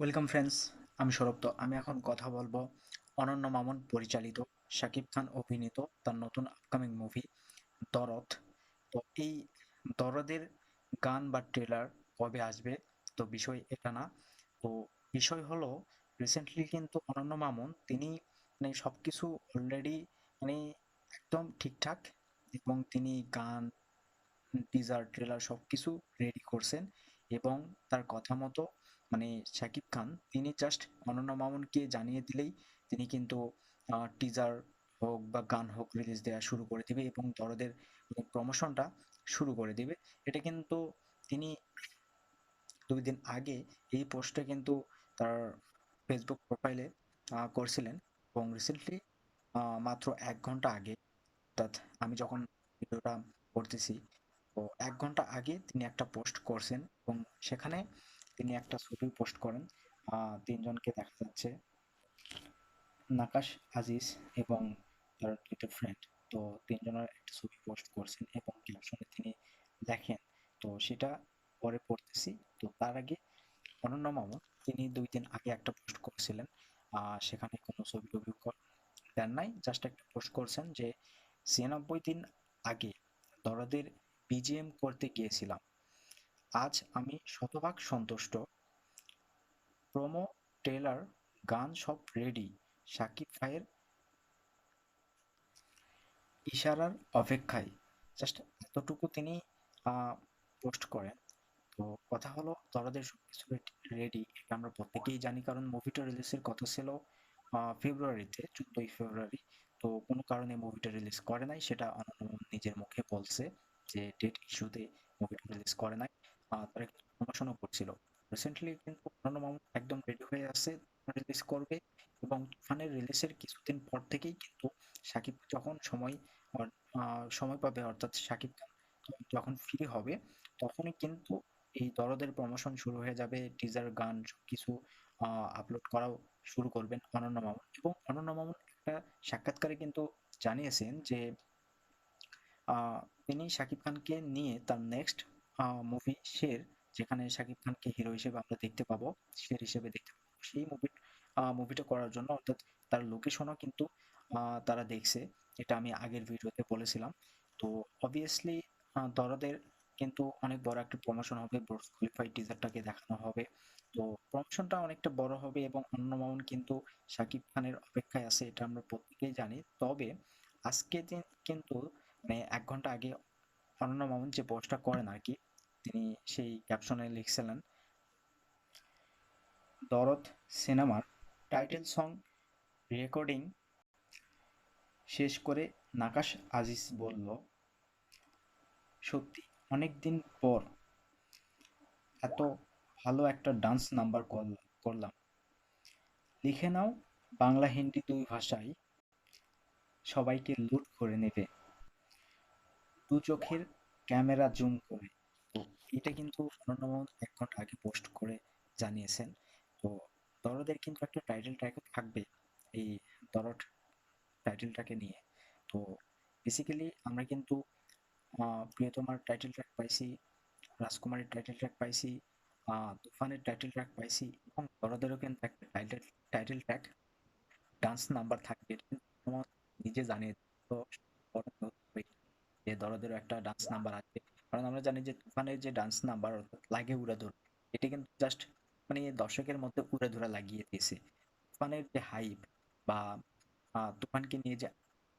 Welcome friends আমি সৌরভ তো। আমি এখন কথা বলব অনন্য মামুন, পরিচালিত, শাকিব খান অভিনীত তার নতুন আপকামিং মুভি দরদ। তো এই দরদের গান বা ট্রেলার কবে আসবে? তো বিষয় এটা না। তো বিষয় হলো রিসেন্টলি কিন্তু অনন্য মামুন, তিনি মানে সব কিছু অলরেডি মানে একদম ঠিকঠাক এবং তিনি গান টিজার ট্রেলার সব কিছু রেডি করছেন এবং তার কথা মতো মানে শাকিব খান, তিনি জাস্ট অনন্য মামুনকে জানিয়ে দিলেই তিনি কিন্তু টিজার হোক বা গান হোক রিলিজ দেওয়া শুরু করে দিবে এবং দরদের প্রমোশনটা শুরু করে দিবে। এটা কিন্তু তিনি দুই দিন আগে এই পোস্টটা কিন্তু তার ফেসবুক প্রোফাইলে করছিলেন এবং রিসেন্টলি মাত্র এক ঘণ্টা আগে, অর্থাৎ আমি যখন ভিডিওটা করতেছি, তো এক ঘণ্টা আগে তিনি একটা পোস্ট করছেন এবং সেখানে তিনি একটা ছবি পোস্ট করেন তিনজনকে দেখা যাচ্ছে। নাকাশ আজিজ এবং তার দুটো ফ্রেন্ড তো তিনজনের একটা ছবি পোস্ট করছেন এবং ক্যাপশনে তিনি লেখেন তো সেটা পরে পড়তেছি। তো তার আগে অনন্য মামা, তিনি দুই দিন আগে একটা পোস্ট করেছিলেন সেখানে কোনো ছবি টবি দেন নাই জাস্ট একটা পোস্ট করছেন যে ছিয়ানব্বই দিন আগে দরদের বিজিএম করতে গিয়েছিলাম। আজ আমি শতভাগ সন্তুষ্ট। প্রোমো ট্রেলার গান সব রেডি সাকিব ভাইয়ের ইশারার অপেক্ষায়। জাস্ট এতটুকু তিনি পোস্ট করেন। তো কথা হলো, দরদের সব কিছু রেডি এটা আমরা প্রত্যেকেই জানি, কারণ মুভিটা রিলিজের কথা ছিল ফেব্রুয়ারিতে চোদ্দই ফেব্রুয়ারি তো কোনো কারণে মুভিটা রিলিজ করে নাই, সেটা নিজের মুখে বলছে যে ডেট ইস্যুতে মুভিটা রিলিজ করে নাই। তারা প্রমোশনও করছিল। রিসেন্টলি কিন্তু অনন্য মামুন একদম রেডি হয়ে আছে রিলিজ করবে এবং তুফানের রিলিজের কিছুদিন পর থেকেই কিন্তু সাকিব যখন সময় সময় পাবে অর্থাৎ সাকিব খান যখন ফ্রি হবে, তখনই কিন্তু এই দরদের প্রমোশন শুরু হয়ে যাবে টিজার গান কিছু আপলোড করাও শুরু করবেন অনন্য মামুন। এবং অনন্য মামুন একটা সাক্ষাৎকারে কিন্তু জানিয়েছেন যে তিনি শাকিব খানকে নিয়ে তার নেক্সট মুভি শের যেখানে শাকিব খানকে হিরো হিসেবে আমরা দেখতে পাবো, শের হিসেবে দেখতে পাবো। সেই মুভি মুভিটা করার জন্য অর্থাৎ তার লোকেশনও কিন্তু তারা দেখছে। এটা আমি আগের ভিডিওতে বলেছিলাম। তো অবভিয়াসলি দরদের কিন্তু অনেক বড় একটা প্রমোশন হবে ব্রোস কোয়ালিফাই টিজারটাকে দেখানো হবে। তো প্রমোশনটা অনেকটা বড় হবে এবং অন্য মামুন কিন্তু শাকিব খানের অপেক্ষায় আছে, এটা আমরা প্রত্যেকেই জানি। তবে আজকে দিন কিন্তু মানে এক ঘণ্টা আগে অনন্য মামুন যে পোস্টটা করেন আর কি তিনি সেই ক্যাপশনে লিখছিলেন, দরদ সিনেমার টাইটেল সং রেকর্ডিং শেষ করে নাকাশ আজিজ বলল, সত্যি অনেক দিন পর এত ভালো একটা ডান্স নাম্বার করলাম। লিখে নাও বাংলা হিন্দি দুই ভাষায়, সবাইকে লুট করে নেবে। দু চোখের ক্যামেরা জুম করে। তো এটা কিন্তু এক ঘণ্টা আগে পোস্ট করে জানিয়েছেন। তো দরদের কিন্তু একটা টাইটেল ট্র্যাকও থাকবে এই দরদ টাইটেলটাকে নিয়ে। তো বেসিক্যালি আমরা কিন্তু প্রিয়তমার টাইটেল ট্র্যাক পাইছি, রাজকুমারের টাইটেল ট্র্যাক পাইছি তুফানের টাইটেল ট্র্যাক পাইছি এবং দরদেরও কিন্তু একটা title title track dance number থাকবে। নিজে জানিয়ে তো যে দরদেরও একটা ডান্স নাম্বার আছে। কারণ আমরা জানি যে তুফানের যে ডান্স নাম্বার অর্থাৎ লাগে উড়াধুর এটা কিন্তু জাস্ট মানে দর্শকের মধ্যে উড়াধুরা লাগিয়ে দিয়েছে। তুফানের যে হাইপ বা তুফানকে নিয়ে যে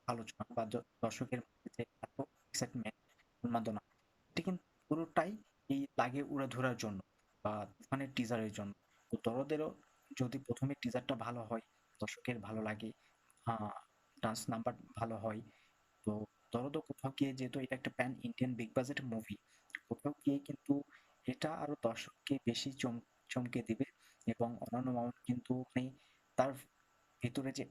আলোচনা বা দর্শকের মধ্যে যে এত এক্সাইটমেন্ট উন্মাদনা, এটা কিন্তু পুরোটাই এই লাগে উড়াধুরার জন্য বা তুফানের টিজারের জন্য। তো দরদেরও যদি প্রথমে টিজারটা ভালো হয়, দর্শকের ভালো লাগে ডান্স নাম্বার ভালো হয়, তো দরদও কোথাও গিয়ে যেহেতু এটা একটা pan Indian big budget movie কোথাও গিয়ে কিন্তু এটা আরও দর্শককে বেশি চমকে দিবে এবং অনন্য মামুন কিন্তু মানে তার ভেতরে যে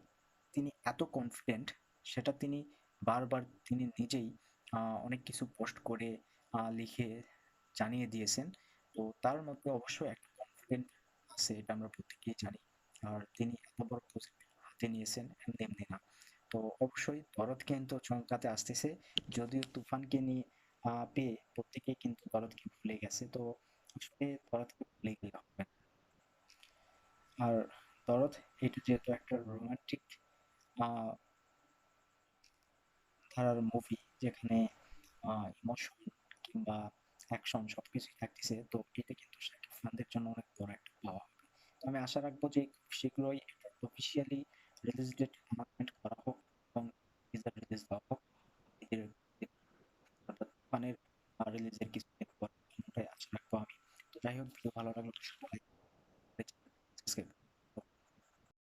তিনি এত কনফিডেন্ট সেটা তিনি বারবার তিনি নিজেই অনেক কিছু পোস্ট করে লিখে জানিয়ে দিয়েছেন। তো তার মধ্যে অবশ্যই একটা কনফিডেন্ট আছে এটা আমরা প্রত্যেকেই জানি। আর তিনি এত বড় হাতে নিয়েছেন এমনি না। তো অবশ্যই দরদ কিন্তু চমকাতে আসতেছে। যদিও তুফানকে নিয়ে পেয়ে প্রত্যেকেই কিন্তু দরদকে ভুলে গেছে। তো আসলে ভুলে গেলে হবে আর দরদ এটা যেহেতু একটা রোমান্টিক ধারার মুভি যেখানে ইমোশন কিংবা অ্যাকশন সবকিছুই থাকতেছে, তো এটা কিন্তু শাকিব খানদের জন্য অনেক বড় একটা পাওয়া হবে। আমি আশা রাখব যে খুব শীঘ্রই অফিসিয়ালি রিলিজ ডেট অ্যানাউন্সমেন্ট করা হোক এবং টিজার রিলিজ দেওয়া হোক এর মানে রিলিজের কিছু আশা রাখব আমি। যাই হোক ভিডিও ভালো লাগলে সবাই